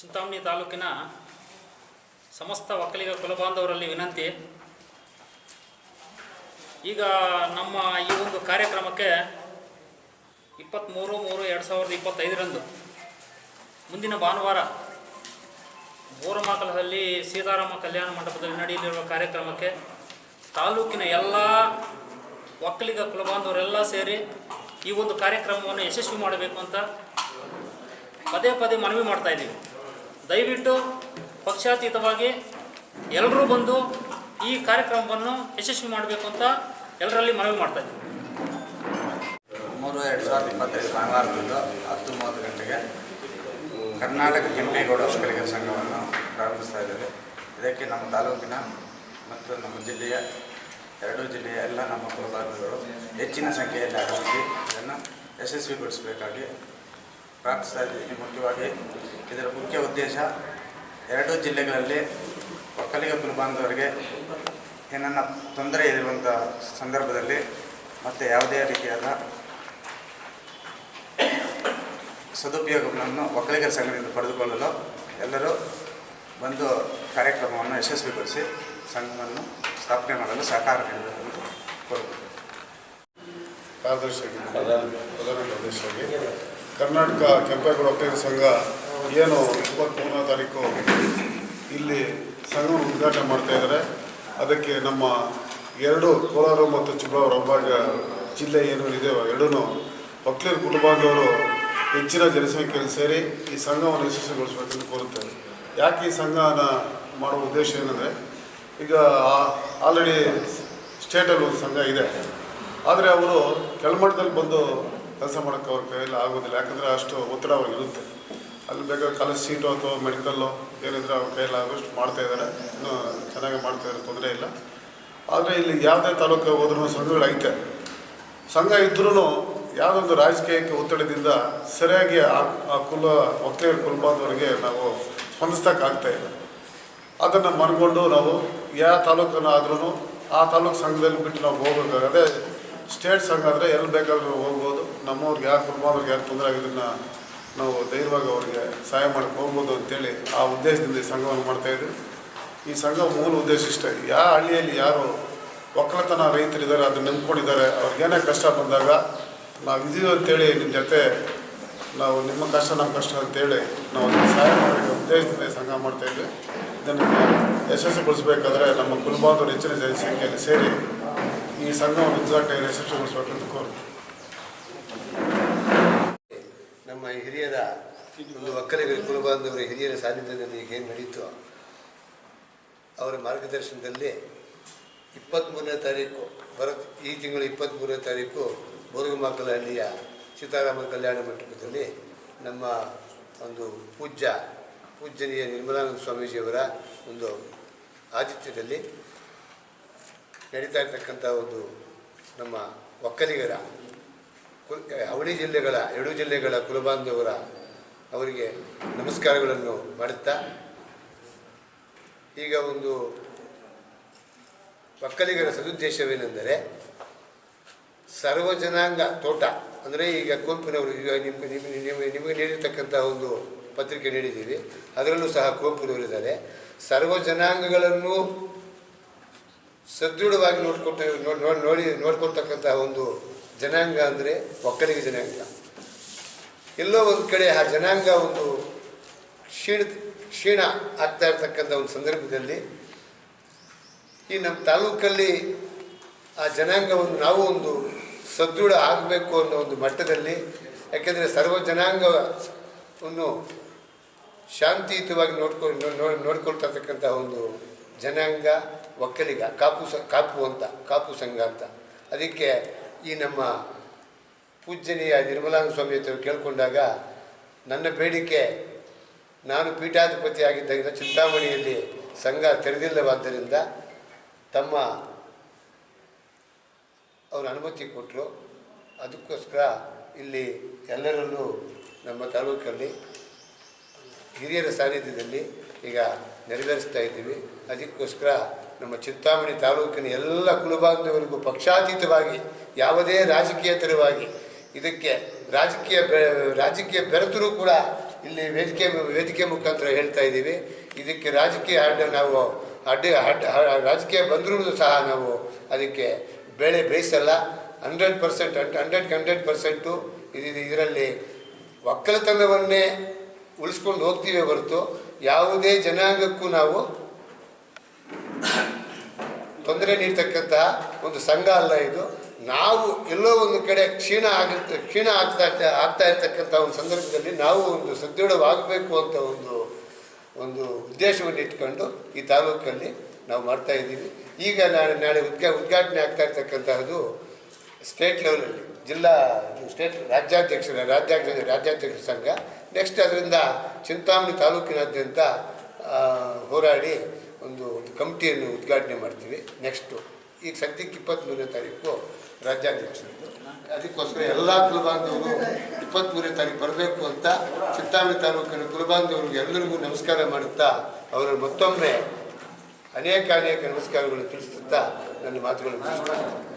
ಚಿಂತಾಮಣಿ ತಾಲೂಕಿನ ಸಮಸ್ತ ಒಕ್ಕಲಿಗ ಕುಲಬಾಂಧವರಲ್ಲಿ ವಿನಂತಿ. ಈಗ ನಮ್ಮ ಈ ಒಂದು ಕಾರ್ಯಕ್ರಮಕ್ಕೆ ಇಪ್ಪತ್ತ್ಮೂರು ಮೂರು ಎರಡು ಸಾವಿರದ ಇಪ್ಪತ್ತೈದರಂದು ಮುಂದಿನ ಭಾನುವಾರ ಬೋರಮಾಕಲದಲ್ಲಿ ಸೀತಾರಾಮ ಕಲ್ಯಾಣ ಮಂಟಪದಲ್ಲಿ ನಡೆಯಲಿರುವ ಕಾರ್ಯಕ್ರಮಕ್ಕೆ ತಾಲೂಕಿನ ಎಲ್ಲ ಒಕ್ಕಲಿಗ ಕುಲಬಾಂಧವರೆಲ್ಲ ಸೇರಿ ಈ ಒಂದು ಕಾರ್ಯಕ್ರಮವನ್ನು ಯಶಸ್ವಿ ಮಾಡಬೇಕು ಅಂತ ಪದೇ ಪದೇ ಮನವಿ ಮಾಡ್ತಾ ಇದ್ದೀವಿ. ದಯವಿಟ್ಟು ಪಕ್ಷಾತೀತವಾಗಿ ಎಲ್ಲರೂ ಬಂದು ಈ ಕಾರ್ಯಕ್ರಮವನ್ನು ಯಶಸ್ವಿ ಮಾಡಬೇಕು ಅಂತ ಎಲ್ಲರಲ್ಲಿ ಮನವಿ ಮಾಡ್ತಾ ಇದ್ದೀವಿ ಮೂರು ಎರಡು ಸಾವಿರದ ಇಪ್ಪತ್ತೈದು ಭಾನುವಾರದಿಂದ ಹತ್ತು ಮೂವತ್ತು ಗಂಟೆಗೆ ಕರ್ನಾಟಕ ಕೆಂಪೇಗೌಡ ಒಕ್ಕಲಿಗರ ಸಂಘವನ್ನು ಪ್ರಾರಂಭಿಸ್ತಾ ಇದ್ದೇವೆ. ಇದಕ್ಕೆ ನಮ್ಮ ತಾಲೂಕಿನ ಮತ್ತು ನಮ್ಮ ಜಿಲ್ಲೆಯ ಎರಡೂ ಜಿಲ್ಲೆಯ ಎಲ್ಲ ನಮ್ಮ ಕುಲಬಾಂಧವರು ಹೆಚ್ಚಿನ ಸಂಖ್ಯೆಯಲ್ಲಿ ಆಗಮಿಸಿ ಇದನ್ನು ಯಶಸ್ವಿಗೊಳಿಸಬೇಕಾಗಿ ಪ್ರಾರ್ಥಿಸ್ತಾ ಇದ್ದೀನಿ ಮುಖ್ಯವಾಗಿ. ಇದರ ಮುಖ್ಯ ಉದ್ದೇಶ ಎರಡೂ ಜಿಲ್ಲೆಗಳಲ್ಲಿ ಒಕ್ಕಲಿಗ ಕುಲಬಾಂಧವರಿಗೆ ಏನನ್ನ ತೊಂದರೆ ಇರುವಂಥ ಸಂದರ್ಭದಲ್ಲಿ ಮತ್ತು ಯಾವುದೇ ರೀತಿಯಾದ ಸದುಪಯೋಗಗಳನ್ನು ಒಕ್ಕಲಿಗರ ಸಂಘದಿಂದ ಪಡೆದುಕೊಳ್ಳಲು ಎಲ್ಲರೂ ಬಂದು ಕಾರ್ಯಕ್ರಮವನ್ನು ಯಶಸ್ವಿಗೊಳಿಸಿ ಸಂಘವನ್ನು ಸ್ಥಾಪನೆ ಮಾಡಲು ಸಹಕಾರ ನೀಡಬೇಕೆಂದು ಕೋರುತ್ತೇವೆ ಕಾರ್ಯದರ್ಶಿಯಾಗಿ ಪ್ರಧಾನ ಪ್ರಧಾನ ಕಾರ್ಯದರ್ಶಿಯಾಗಿ ಕರ್ನಾಟಕ ಕೆಂಪೇಗೌಡ ಒಕ್ಕಲಿಗರ ಸಂಘ ಏನು ಇಪ್ಪತ್ತ್ಮೂರನೇ ತಾರೀಕು ಇಲ್ಲಿ ಸಂಘವನ್ನು ಉದ್ಘಾಟನೆ ಮಾಡ್ತಾ ಇದ್ದಾರೆ. ಅದಕ್ಕೆ ನಮ್ಮ ಎರಡು ಕೋಲಾರ ಮತ್ತು ಚಿಕ್ಕಬಳ್ಳಾಪುರ ವಿಭಾಗ ಜಿಲ್ಲೆ ಏನು ಇದೆ ಎರಡೂ ಒಕ್ಕಲಿಗರ ಕುಟುಂಬದವರು ಹೆಚ್ಚಿನ ಜನಸಂಖ್ಯೆಯಲ್ಲಿ ಸೇರಿ ಈ ಸಂಘವನ್ನು ಯಶಸ್ವಿಗೊಳಿಸಬೇಕೆಂದು ಕೋರುತ್ತೇವೆ. ಯಾಕೆ ಈ ಸಂಘನ ಮಾಡುವ ಉದ್ದೇಶ ಏನಂದರೆ, ಈಗ ಆಲ್ರೆಡಿ ಸ್ಟೇಟಲ್ಲಿ ಒಂದು ಸಂಘ ಇದೆ. ಆದರೆ ಅವರು ಕೆಳಮಟ್ಟದಲ್ಲಿ ಬಂದು ಕೆಲಸ ಮಾಡೋಕ್ಕೆ ಅವ್ರ ಕೈಯಲ್ಲಿ ಆಗೋದಿಲ್ಲ. ಯಾಕಂದರೆ ಅಷ್ಟು ಒತ್ತಡ ಅವ್ರಿಗೆ ಇರುತ್ತೆ. ಅಲ್ಲಿ ಬೇಕಾದ್ರೆ ಕಾಲೇಜ್ ಸೀಟು ಅಥವಾ ಮೆಡಿಕಲ್ಲು ಏನಿದ್ರೆ ಅವ್ರ ಕೈಯಲ್ಲಿ ಆಗೋಷ್ಟು ಮಾಡ್ತಾ ಇದ್ದಾರೆ. ಇನ್ನೂ ಚೆನ್ನಾಗಿ ಮಾಡ್ತಾ ಇದ್ದಾರೆ, ತೊಂದರೆ ಇಲ್ಲ. ಆದರೆ ಇಲ್ಲಿ ಯಾವುದೇ ತಾಲೂಕು ಹೋದ್ರೂ ಸಂಘಗಳೈತೆ ಸಂಘ ಇದ್ರೂ ಯಾವುದೊಂದು ರಾಜಕೀಯಕ್ಕೆ ಒತ್ತಡದಿಂದ ಸರಿಯಾಗಿ ಆ ಕುಲ, ಒಕ್ಕಲಿಗರ ಕುಲಬಾಂಧವರಿಗೆ ನಾವು ಸ್ಪಂದಿಸ್ತಕ್ಕಾಗ್ತಾ ಇಲ್ಲ. ಅದನ್ನು ಮನಗೊಂಡು ನಾವು ಯಾವ ತಾಲೂಕನ್ನು ಆದ್ರೂ ಆ ತಾಲೂಕು ಸಂಘದಲ್ಲಿ ಬಿಟ್ಟು ನಾವು ಹೋಗ್ಬೇಕಾಗ ಅದೇ ಸ್ಟೇಟ್ ಸಂಘ ಅಂದರೆ ಎಲ್ಲಿ ಬೇಕಾದರೂ ಹೋಗ್ಬೋದು. ನಮ್ಮವ್ರಿಗೆ ಯಾರು ಕುಟುಂಬದವ್ರಿಗೆ ಯಾರು ತೊಂದರೆ ಆಗಿದ್ದನ್ನು ನಾವು ಧೈರ್ಯವಾಗಿ ಅವರಿಗೆ ಸಹಾಯ ಮಾಡಕ್ಕೆ ಹೋಗ್ಬೋದು ಅಂತೇಳಿ ಆ ಉದ್ದೇಶದಿಂದ ಈ ಸಂಘವನ್ನು ಮಾಡ್ತಾಯಿದ್ವಿ ಈ ಸಂಘ ಮೂಲ ಉದ್ದೇಶ ಇಷ್ಟೇ. ಯಾವ ಹಳ್ಳಿಯಲ್ಲಿ ಯಾರು ಒಕ್ಕಲತನ ರೈತರಿದ್ದಾರೆ, ಅದನ್ನು ನಂಬ್ಕೊಂಡಿದ್ದಾರೆ ಅವ್ರಿಗೇನೇ ಕಷ್ಟ ಬಂದಾಗ ನಾವು ಇದೀವಿ ಅಂತೇಳಿ ನಿಮ್ಮ ಜೊತೆ ನಾವು ನಿಮ್ಮ ಕಷ್ಟ ನಮ್ಮ ಕಷ್ಟ ಅಂತೇಳಿ ನಾವು ಸಹಾಯ ಮಾಡಬೇಕು ಉದ್ದೇಶದಿಂದ ಸಂಘ ಮಾಡ್ತಾಯಿದ್ವಿ ಇದನ್ನು ಯಶಸ್ವಿಗೊಳಿಸಬೇಕಾದ್ರೆ ನಮ್ಮ ಕುಲಬಾಂಧವರು ಹೆಚ್ಚಿನ ಜನಸಂಖ್ಯೆಯಲ್ಲಿ ಸೇರಿ ಈ ಸಂಘವನ್ನು ಉದ್ಘಾಟನೆ ಯಶಸ್ವಿಗೊಳಿಸಬೇಕಂತ ಕೋರ್ತೀವಿ ಹಿರಿಯರ ಒಂದು ಒಕ್ಕಲಿಗರ ಕುಲಬಾಂಧವರ ಹಿರಿಯರ ಸಾನ್ನಿಧ್ಯದಲ್ಲಿ ಈಗ ಏನು ನಡೀತು, ಅವರ ಮಾರ್ಗದರ್ಶನದಲ್ಲಿ ಇಪ್ಪತ್ತ್ಮೂರನೇ ತಾರೀಕು ಬರೋ ಈ ತಿಂಗಳು ಇಪ್ಪತ್ತ್ಮೂರನೇ ತಾರೀಕು ಬೋರ್ಗಮಾಕಲಹಳ್ಳಿಯ ಸೀತಾರಾಮ ಕಲ್ಯಾಣ ಮಂಟಪದಲ್ಲಿ ನಮ್ಮ ಒಂದು ಪೂಜ್ಯ, ಪೂಜ್ಯನೀಯ ನಿರ್ಮಲಾನಂದ ಸ್ವಾಮೀಜಿಯವರ ಒಂದು ಆತಿಥ್ಯದಲ್ಲಿ ನಡೀತಾ ಇರ್ತಕ್ಕಂಥ ಒಂದು ನಮ್ಮ ಒಕ್ಕಲಿಗರ ಅವಳಿ ಜಿಲ್ಲೆಗಳ, ಎರಡು ಜಿಲ್ಲೆಗಳ ಕುಲಬಾಂಧವರ ಅವರಿಗೆ ನಮಸ್ಕಾರಗಳನ್ನು ಮಾಡುತ್ತಾ, ಈಗ ಒಂದು ಒಕ್ಕಲಿಗರ ಸದುದ್ದೇಶವೇನೆಂದರೆ, ಸರ್ವಜನಾಂಗ ತೋಟ, ಅಂದರೆ ಈಗ ಕುವೆಂಪುನವರು, ಈಗ ನಿಮ್ಗೆ ನಿಮ್ಗೆ, ನಿಮಗೆ ನೀಡಿರ್ತಕ್ಕಂಥ ಒಂದು ಪತ್ರಿಕೆ ನೀಡಿದ್ದೀವಿ, ಅದರಲ್ಲೂ ಸಹ ಕುವೆಂಪುನವರಿದ್ದಾರೆ ಸರ್ವ ಜನಾಂಗಗಳನ್ನು ಸದೃಢವಾಗಿ ನೋಡ್ಕೊಟ್ಟು ನೋಡ್- ನೋಡ್- ನೋಡಿ, ನೋಡ್ಕೊಳ್ತಕ್ಕಂತಹ ಒಂದು ಜನಾಂಗ ಅಂದರೆ ಒಕ್ಕಲಿಗ ಜನಾಂಗ. ಎಲ್ಲೋ ಒಂದು ಕಡೆ ಆ ಜನಾಂಗ ಒಂದು ಕ್ಷೀಣ ಕ್ಷೀಣ ಆಗ್ತಾ ಇರ್ತಕ್ಕಂಥ ಒಂದು ಸಂದರ್ಭದಲ್ಲಿ ಈ ನಮ್ಮ ತಾಲೂಕಲ್ಲಿ ಆ ಜನಾಂಗವನ್ನು ನಾವು ಒಂದು ಸದೃಢ ಆಗಬೇಕು ಅನ್ನೋ ಒಂದು ಮಟ್ಟದಲ್ಲಿ, ಯಾಕೆಂದರೆ ಸರ್ವ ಜನಾಂಗವನ್ನು ಶಾಂತಿಯುತವಾಗಿ ನೋಡ್ಕೊಂಡು ನೋಡ್ಕೊಳ್ತಾ ಇರ್ತಕ್ಕಂಥ ಒಂದು ಜನಾಂಗ ಒಕ್ಕಲಿಗ, ಕಾಪು ಸ, ಕಾಪು ಅಂತ, ಕಾಪು ಸಂಘ ಅಂತ. ಅದಕ್ಕೆ ಈ ನಮ್ಮ ಪೂಜ್ಯನೀಯ ನಿರ್ಮಲಾನಂದ ಸ್ವಾಮಿ ಹತ್ರ ಕೇಳಿಕೊಂಡಾಗ, ನನ್ನ ಬೇಡಿಕೆ, ನಾನು ಪೀಠಾಧಿಪತಿ ಆಗಿದ್ದರಿಂದ ಚಿಂತಾಮಣಿಯಲ್ಲಿ ಸಂಘ ತೆರೆದಿಲ್ಲವಾದ್ದರಿಂದ ತಮ್ಮ ಅವರು ಅನುಮತಿ ಕೊಟ್ಟರು. ಅದಕ್ಕೋಸ್ಕರ ಇಲ್ಲಿ ಎಲ್ಲರಲ್ಲೂ ನಮ್ಮ ತಾಲೂಕಲ್ಲಿ ಹಿರಿಯರ ಸಾನ್ನಿಧ್ಯದಲ್ಲಿ ಈಗ ನೆರವೇರಿಸ್ತಾ ಇದ್ದೀವಿ. ಅದಕ್ಕೋಸ್ಕರ ನಮ್ಮ ಚಿಂತಾಮಣಿ ತಾಲೂಕಿನ ಎಲ್ಲ ಕುಲಬಾಂಧವರಿಗೂ ಪಕ್ಷಾತೀತವಾಗಿ, ಯಾವುದೇ ರಾಜಕೀಯತರವಾಗಿ ಇದಕ್ಕೆ ರಾಜಕೀಯ ರಾಜಕೀಯ ಬೆರೆತರೂ ಕೂಡ ಇಲ್ಲಿ ವೇದಿಕೆ ವೇದಿಕೆ ಮುಖಾಂತರ ಹೇಳ್ತಾ ಇದ್ದೀವಿ. ಇದಕ್ಕೆ ರಾಜಕೀಯ ಅಡ್ಡ ನಾವು ಅಡ್ಡ ಅಡ್ಡ, ರಾಜಕೀಯ ಬಂದರೂ ಸಹ ನಾವು ಅದಕ್ಕೆ ಬೆಳೆ ಬೇಯಿಸಲ್ಲ. Hundred percent, hundred hundred percent ಇದು ಇದರಲ್ಲಿ ಒಕ್ಕಲತನವನ್ನೇ ಉಳಿಸ್ಕೊಂಡು ಹೋಗ್ತೀವಿ ಹೊರತು ಯಾವುದೇ ಜನಾಂಗಕ್ಕೂ ನಾವು ತೊಂದರೆ ನೀಡ್ತಕ್ಕಂಥ ಒಂದು ಸಂಘ ಅಲ್ಲ ಇದು. ನಾವು ಎಲ್ಲೋ ಒಂದು ಕಡೆ ಕ್ಷೀಣ ಆಗಿರ್ತ, ಕ್ಷೀಣ ಆಗ್ತಾ ಆಗ್ತಾ ಇರ್ತಕ್ಕಂಥ ಒಂದು ಸಂದರ್ಭದಲ್ಲಿ ನಾವು ಒಂದು ಸದೃಢವಾಗಬೇಕು ಅಂತ ಒಂದು ಒಂದು ಉದ್ದೇಶವನ್ನು ಇಟ್ಕೊಂಡು ಈ ತಾಲೂಕಲ್ಲಿ ನಾವು ಮಾಡ್ತಾ ಇದ್ದೀವಿ. ಈಗ ನಾಳೆ ನಾಳೆ ಉದ್ಘಾ, ಉದ್ಘಾಟನೆ ಆಗ್ತಾ ಇರ್ತಕ್ಕಂತಹದ್ದು ಸ್ಟೇಟ್ ಲೆವೆಲಲ್ಲಿ ಜಿಲ್ಲಾ ಸ್ಟೇಟ್ ರಾಜ್ಯಾಧ್ಯಕ್ಷರ, ರಾಜ್ಯಾಧ್ಯಕ್ಷ, ರಾಜ್ಯಾಧ್ಯಕ್ಷರ ಸಂಘ. ನೆಕ್ಸ್ಟ್ ಅದರಿಂದ ಚಿಂತಾಮಣಿ ತಾಲೂಕಿನಾದ್ಯಂತ ಹೋರಾಡಿ ಒಂದು ಒಂದು ಕಮಿಟಿಯನ್ನು ಉದ್ಘಾಟನೆ ಮಾಡ್ತೀವಿ. ನೆಕ್ಸ್ಟು ಈಗ ಸದ್ಯಕ್ಕೆ ಇಪ್ಪತ್ತ್ಮೂರನೇ ತಾರೀಕು ರಾಜ್ಯಾಧ್ಯಕ್ಷರದ್ದು. ಅದಕ್ಕೋಸ್ಕರ ಎಲ್ಲ ಕುಲಬಾಂಧವರು ಇಪ್ಪತ್ತ್ಮೂರನೇ ತಾರೀಕು ಬರಬೇಕು ಅಂತ ಚಿಂತಾಮಣಿ ತಾಲೂಕಿನ ಕುಲಬಾಂಧವರಿಗೆ ಎಲ್ಲರಿಗೂ ನಮಸ್ಕಾರ ಮಾಡುತ್ತಾ, ಅವರ ಮತ್ತೊಮ್ಮೆ ಅನೇಕ ಅನೇಕ ನಮಸ್ಕಾರಗಳನ್ನು ತಿಳಿಸುತ್ತಾ ನನ್ನ ಮಾತುಗಳನ್ನು.